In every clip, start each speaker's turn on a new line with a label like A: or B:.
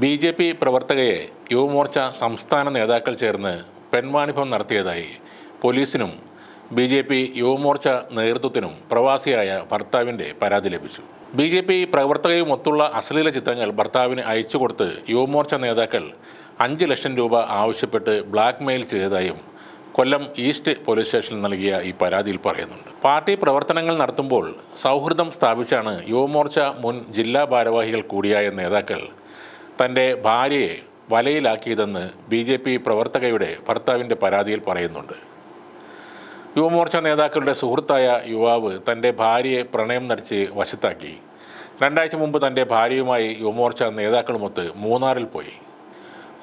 A: B J P പ്രവർത്തകയെ യുവമോർച്ച സംസ്ഥാന നേതാക്കൾ ചേർന്ന് പെൺവാണിഭം നടത്തിയതായി പോലീസിനും ബി ജെ പി യുവമോർച്ച നേതൃത്വത്തിനും പ്രവാസിയായ ഭർത്താവിന്റെ പരാതി ലഭിച്ചു. ബി ജെ പി പ്രവർത്തകയുമൊത്തുള്ള അശ്ലീല ചിത്രങ്ങൾ ഭർത്താവിന് അയച്ചു കൊടുത്ത് യുവമോർച്ച നേതാക്കൾ അഞ്ച് ലക്ഷം രൂപ ആവശ്യപ്പെട്ട് ബ്ലാക്ക് മെയിൽ ചെയ്തതായും കൊല്ലം ഈസ്റ്റ് പോലീസ് സ്റ്റേഷനിൽ നൽകിയ ഈ പരാതിയിൽ പറയുന്നുണ്ട്. പാർട്ടി പ്രവർത്തനങ്ങൾ നടത്തുമ്പോൾ സൗഹൃദം സ്ഥാപിച്ചാണ് യുവമോർച്ച മുൻ ജില്ലാ ഭാരവാഹികൾ കൂടിയായ നേതാക്കൾ തന്റെ ഭാര്യയെ വലയിലാക്കിയതെന്ന് ബി ജെ പി പ്രവർത്തകയുടെ ഭർത്താവിന്റെ പരാതിയിൽ പറയുന്നുണ്ട്. യുവമോർച്ച നേതാക്കളുടെ സുഹൃത്തായ യുവാവ് തന്റെ ഭാര്യയെ പ്രണയം നടിച്ച് വശത്താക്കി. രണ്ടാഴ്ച മുമ്പ് തന്റെ ഭാര്യയുമായി യുവമോർച്ച നേതാക്കളുമൊത്ത് മൂന്നാറിൽ പോയി.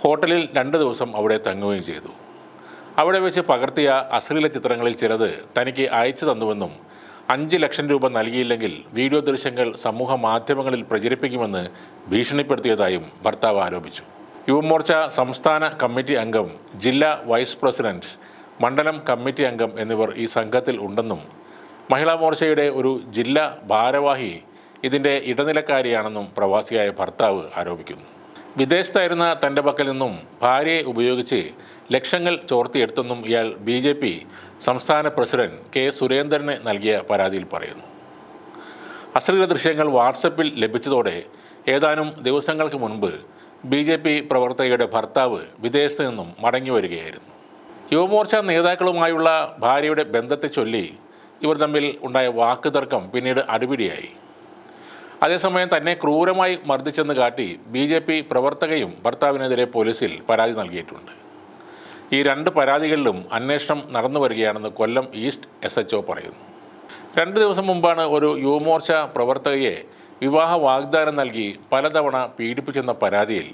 A: ഹോട്ടലിൽ രണ്ട് ദിവസം അവിടെ തങ്ങുകയും ചെയ്തു. അവിടെ വെച്ച് പകർത്തിയ അശ്ലീല ചിത്രങ്ങളിൽ ചിലത് തനിക്ക് അയച്ചു തന്നുവെന്നും അഞ്ച് ലക്ഷം രൂപ നൽകിയില്ലെങ്കിൽ വീഡിയോ ദൃശ്യങ്ങൾ സമൂഹ മാധ്യമങ്ങളിൽ പ്രചരിപ്പിക്കുമെന്ന് ഭീഷണിപ്പെടുത്തിയതായും ഭർത്താവ് ആരോപിച്ചു. യുവമോർച്ച സംസ്ഥാന കമ്മിറ്റി അംഗം ജില്ലാ വൈസ് പ്രസിഡന്റ് മണ്ഡലം കമ്മിറ്റി അംഗം എന്നിവർ ഈ സംഘത്തിൽ ഉണ്ടെന്നും മഹിളാ മോർച്ചയുടെ ഒരു ജില്ലാ ഭാരവാഹി ഇതിന്റെ ഇടനിലക്കാരിയാണെന്നും പ്രവാസിയായ ഭർത്താവ് ആരോപിക്കുന്നു. വിദേശത്തായിരുന്ന തന്റെ പക്കൽ നിന്നും ഭാര്യയെ ഉപയോഗിച്ച് ലക്ഷങ്ങൾ ചോർത്തിയെടുത്തെന്നും ഇയാൾ ബി ജെ പി സംസ്ഥാന പ്രസിഡന്റ് കെ സുരേന്ദ്രന് നൽകിയ പരാതിയിൽ പറയുന്നു. അശ്ലീല ദൃശ്യങ്ങൾ വാട്സപ്പിൽ ലഭിച്ചതോടെ ഏതാനും ദിവസങ്ങൾക്ക് മുൻപ് ബി ജെ പി പ്രവർത്തകയുടെ ഭർത്താവ് വിദേശത്ത് നിന്നും മടങ്ങി വരികയായിരുന്നു. യുവമോർച്ച നേതാക്കളുമായുള്ള ഭാര്യയുടെ ബന്ധത്തെ ചൊല്ലി ഇവർ തമ്മിൽ ഉണ്ടായ വാക്കുതർക്കം പിന്നീട് അടിപിടിയായി. അതേസമയം തന്നെ ക്രൂരമായി മർദ്ദിച്ചെന്ന് കാട്ടി ബി ജെ പി പ്രവർത്തകയും ഭർത്താവിനെതിരെ പോലീസിൽ പരാതി നൽകിയിട്ടുണ്ട്. ഈ രണ്ട് പരാതികളിലും അന്വേഷണം നടന്നു വരികയാണെന്ന് കൊല്ലം ഈസ്റ്റ് എസ് എച്ച് പറയുന്നു. രണ്ട് ദിവസം മുമ്പാണ് ഒരു യുവമോർച്ച പ്രവർത്തകയെ വിവാഹ വാഗ്ദാനം നൽകി പലതവണ പീഡിപ്പിച്ചെന്ന പരാതിയിൽ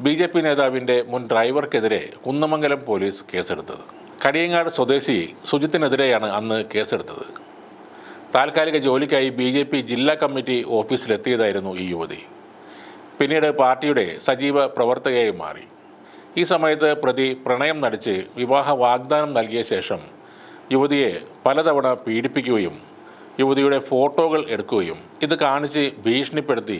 A: ബി ജെ പി നേതാവിന്റെ മുൻ ഡ്രൈവർക്കെതിരെ കുന്നമംഗലം പോലീസ് കേസെടുത്തത്. കടിയങ്ങാട് സ്വദേശി സുജിത്തിനെതിരെയാണ് അന്ന് കേസെടുത്തത്. താൽക്കാലിക ജോലിക്കായി ബി ജെ പി ജില്ലാ കമ്മിറ്റി ഓഫീസിലെത്തിയതായിരുന്നു ഈ യുവതി. പിന്നീട് പാർട്ടിയുടെ സജീവ പ്രവർത്തകയായി മാറി. ഈ സമയത്ത് പ്രതി പ്രണയം നടിച്ച് വിവാഹ വാഗ്ദാനം നൽകിയ ശേഷം യുവതിയെ പലതവണ പീഡിപ്പിക്കുകയും യുവതിയുടെ ഫോട്ടോകൾ എടുക്കുകയും ഇത് കാണിച്ച് ഭീഷണിപ്പെടുത്തി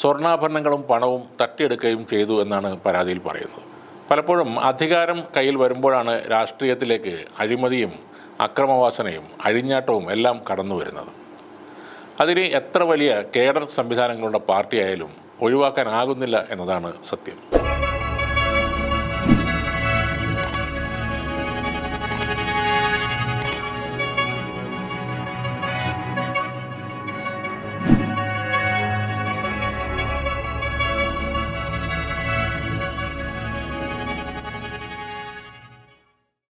A: സ്വർണാഭരണങ്ങളും പണവും തട്ടിയെടുക്കുകയും ചെയ്തു എന്നാണ് പരാതിയിൽ പറയുന്നത്. പലപ്പോഴും അധികാരം കയ്യിൽ വരുമ്പോഴാണ് രാഷ്ട്രീയത്തിലേക്ക് അഴിമതിയും അക്രമവാസനയും അഴിഞ്ഞാട്ടവും എല്ലാം കടന്നു വരുന്നത്. അതിന് എത്ര വലിയ കേഡർ സംവിധാനങ്ങളുള്ള പാർട്ടിയായാലും ഒഴിവാക്കാനാകുന്നില്ല എന്നതാണ് സത്യം.